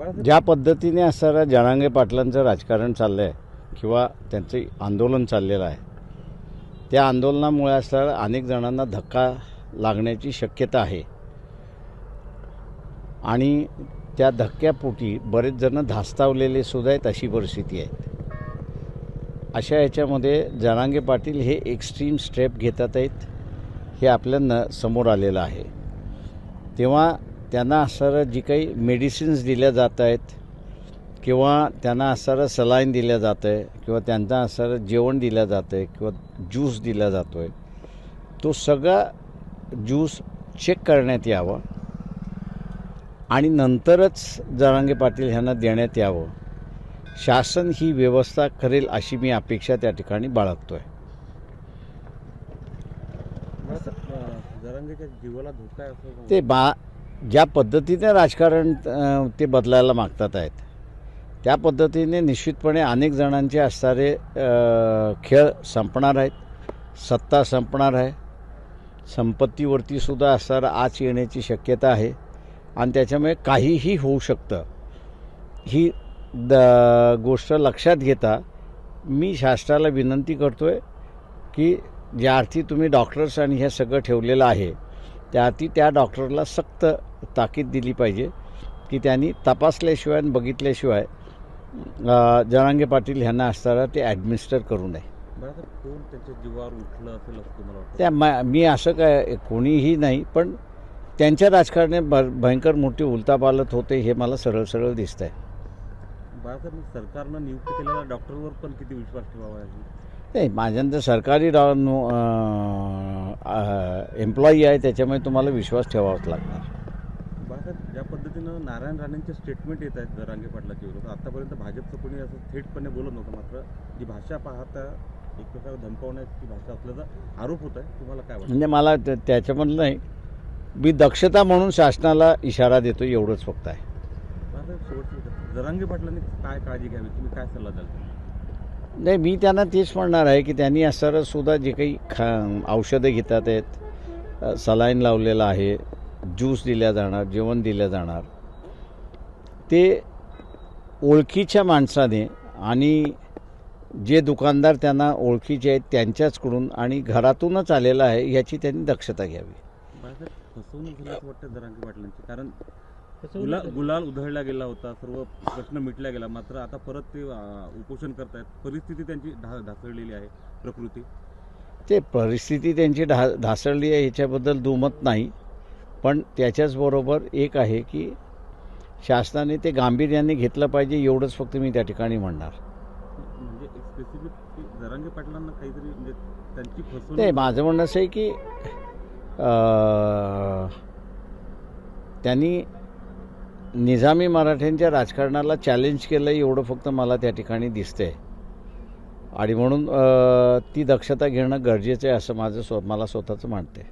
ज्या पद्धतीने असणाऱ्या जनांगे पाटलांचं राजकारण चाललं आहे किंवा त्यांचं आंदोलन चाललेलं आहे त्या आंदोलनामुळे असणाऱ्या अनेक जणांना धक्का लागण्याची शक्यता आहे. आणि त्या धक्क्यापोटी बरेच जण धास्तावलेले सुद्धा आहेत अशी परिस्थिती आहे. अशा ह्याच्यामध्ये जनांगे पाटील हे एक्स्ट्रीम स्टेप घेतात आहेत हे आपल्याला समोर आलेलं आहे. तेव्हा त्यांना असणारं जी काही मेडिसिन्स दिल्या जात आहेत किंवा त्यांना असणारं सलाईन दिल्या जातं आहे किंवा त्यांना असणारं जेवण दिलं जातं आहे किंवा ज्यूस दिला जातो आहे तो सगळा ज्यूस चेक करण्यात यावं. आणि नंतरच जरांगे पाटील ह्यांना देण्यात यावं. शासन ही व्यवस्था करेल अशी मी अपेक्षा त्या ठिकाणी बाळगतो आहे ते बा ज्या पद्धतीने राजकारण ते बदलायला मागतात आहेत त्या पद्धतीने निश्चितपणे अनेक जणांचे असणारे खेळ संपणार आहेत सत्ता संपणार आहे संपत्तीवरती सुद्धा असणारा आच येण्याची शक्यता आहे आणि त्याच्यामुळे काहीही होऊ शकतं. ही द गोष्ट लक्षात घेता मी शासनाला विनंती करतो आहे की ज्या अर्थी तुम्ही डॉक्टर्स आणि हे सगळं ठेवलेलं आहे त्या अर्थी त्या डॉक्टरला सक्त ताकीद दिली पाहिजे की त्यांनी तपासल्याशिवाय आणि बघितल्याशिवाय अ, जरांगे पाटील ह्यांना असताना ते ॲडमिनिस्टर करू नये. त्या मा मी असं काय कोणीही नाही पण त्यांच्या राजकारणात भ भयंकर मोठी उलतापालत होते हे मला सरळ सरळ दिसतं आहे बाळासाहेब सरकारनं नियुक्त केलेल्या डॉक्टरवर पण किती विश्वास ठेवावा नाही माझ्यानंतर सरकारी डॉ एम्प्लॉई आहे त्याच्यामुळे तुम्हाला विश्वास ठेवावाच लागणार. पद्धतीनं नारायण राणेंचे स्टेटमेंट येत आहेत जरांगे पाटलाच्या विरोधात. आतापर्यंत भाजपचं कोणी असं थेटपणे बोलत नव्हतं. मात्र जी भाषा पाहता एक प्रकारे धमकावण्याची भाषा असल्याचा आरोप होत आहे. तुम्हाला काय वाटतं? म्हणजे मला त्या- त्याच्यामधलं नाही. मी दक्षता म्हणून शासनाला इशारा देतो एवढंच फक्त आहे. जरांगे पाटलांनी काय काळजी घ्यावी? तुम्ही काय सल्ला द्याल नाही मी त्यांना तेच म्हणणार आहे की त्यांनी असणारं सुद्धा जे काही खा औषधं घेतात आहेत सलाईन लावलेलं आहे ज्यूस दिल्या जाणार जेवण दिलं जाणार. ते ओळखीच्या माणसाने आणि जे दुकानदार त्यांना ओळखीचे आहेत त्यांच्याचकडून आणि घरातूनच आलेलं आहे याची त्यांनी दक्षता घ्यावी. कारण गुला गुलाल उधळला गेला होता सर्व प्रश्न मिटला गेला. मात्र आता परत ते उपोषण करतायत. परिस्थिती त्यांची ढा ढासळलेली आहे प्रकृती. ते परिस्थिती त्यांची ढा ढासळली आहे ह्याच्याबद्दल दुमत नाही. पण त्याच्याचबरोबर एक आहे की शासनाने ते गांभीर्याने घेतलं पाहिजे एवढंच फक्त मी त्या ठिकाणी म्हणणार. म्हणजे एक स्पेसिफिक जरांगे पाटलांना काहीतरी म्हणजे त्यांची नाही माझं म्हणणं असं आहे की त्यांनी निजामी मराठ्यांच्या राजकारणाला चॅलेंज केलं एवढं फक्त मला त्या ठिकाणी दिसतंय. आणि म्हणून ती दक्षता घेणं गरजेचं आहे असं माझं स्व मला स्वतःचं मानते